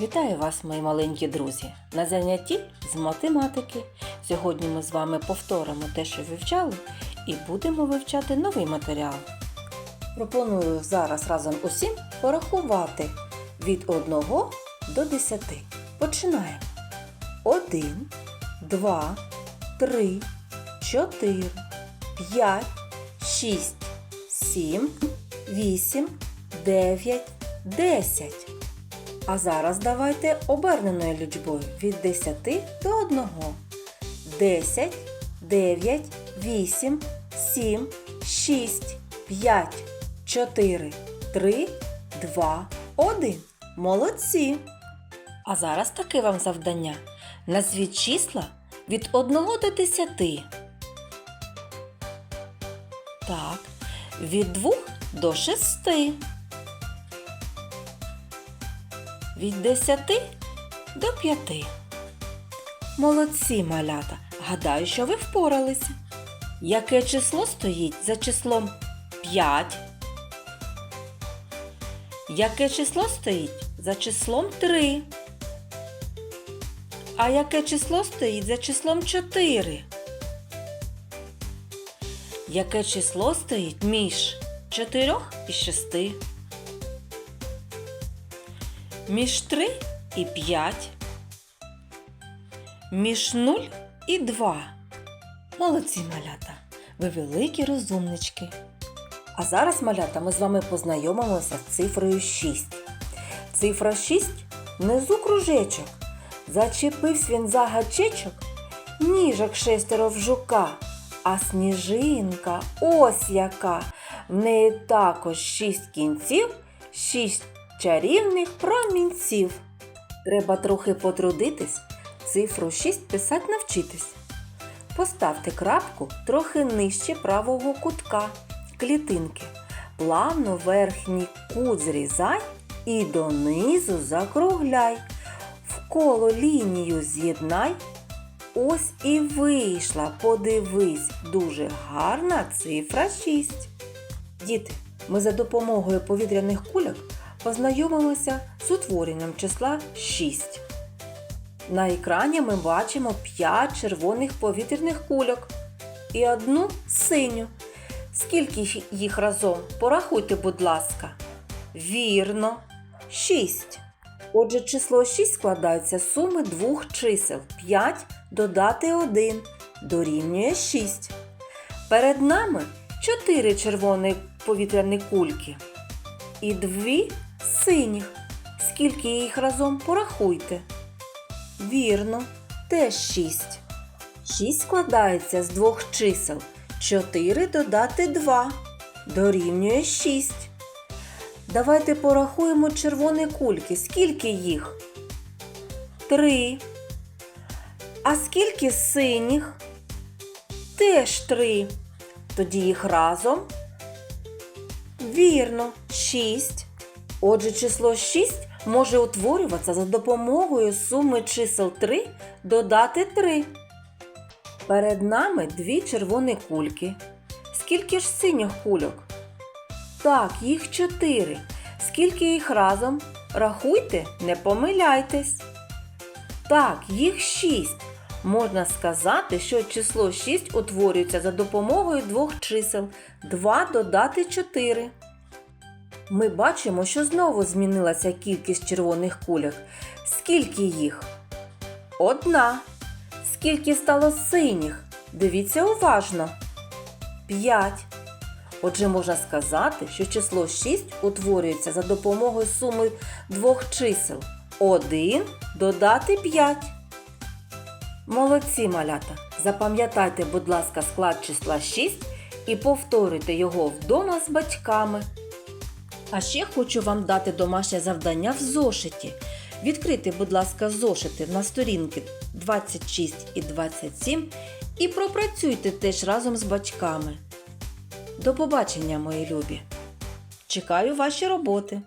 Вітаю вас, мої маленькі друзі, на занятті з математики. Сьогодні ми з вами повторимо те, що вивчали, і будемо вивчати новий матеріал. Пропоную зараз разом усім порахувати від 1 до 10. Починаємо. 1, 2, 3, 4, 5, 6, 7, 8, 9, 10. А зараз давайте оберненою лічбою від 10 до 1. 10, 9, 8, 7, 6, 5, 4, 3, 2, 1. Молодці! А зараз таке вам завдання. Назвіть числа від 1 до 10. Так, від 2 до 6. Від 10 до 5. Молодці, малята. Гадаю, що ви впоралися. Яке число стоїть за числом 5? Яке число стоїть за числом 3? А яке число стоїть за числом 4? Яке число стоїть між 4 і 6? Між 3 і 5. Між 0 і 2. Молодці малята. Ви великі розумнички. А зараз, малята, ми з вами познайомимося з цифрою 6. Цифра 6 внизу кружечок. Зачепився він за гачечок, ніжок шестеро в жука, а сніжинка ось яка. В неї також шість кінців, шість чарівних промінців. Треба трохи потрудитись, цифру 6 писати навчитись. Поставте крапку трохи нижче правого кутка клітинки. Плавно верхній кут зрізай і донизу закругляй. Вколо лінію з'єднай. Ось і вийшла, подивись, дуже гарна цифра 6. Діти, ми за допомогою повітряних кульок познайомимося з утворенням числа 6. На екрані ми бачимо 5 червоних повітряних кульок і одну синю. Скільки їх разом? Порахуйте, будь ласка. Вірно, 6. Отже, число 6 складається з суми двох чисел 5 додати 1 дорівнює 6. Перед нами 4 червоні повітряні кульки і дві синіх. Скільки їх разом порахуйте? Вірно, теж 6. 6 складається з двох чисел 4 додати 2 дорівнює 6. Давайте порахуємо червоні кульки. Скільки їх? 3. А скільки синіх? Теж 3. Тоді їх разом. Вірно, 6. Отже, число 6 може утворюватися за допомогою суми чисел 3 додати 3. Перед нами дві червоні кульки. Скільки ж синіх кульок? Так, їх 4. Скільки їх разом? Рахуйте, не помиляйтесь. Так, їх 6. Можна сказати, що число 6 утворюється за допомогою двох чисел 2 додати 4. Ми бачимо, що знову змінилася кількість червоних кульок. Скільки їх? Одна. Скільки стало синіх? Дивіться уважно. 5. Отже, можна сказати, що число 6 утворюється за допомогою суми двох чисел 1 додати 5. Молодці малята! Запам'ятайте, будь ласка, склад числа 6 і повторюйте його вдома з батьками. А ще хочу вам дати домашнє завдання в зошиті. Відкрийте, будь ласка, зошити на сторінки 26 і 27 і пропрацюйте теж разом з батьками. До побачення, мої любі! Чекаю ваші роботи!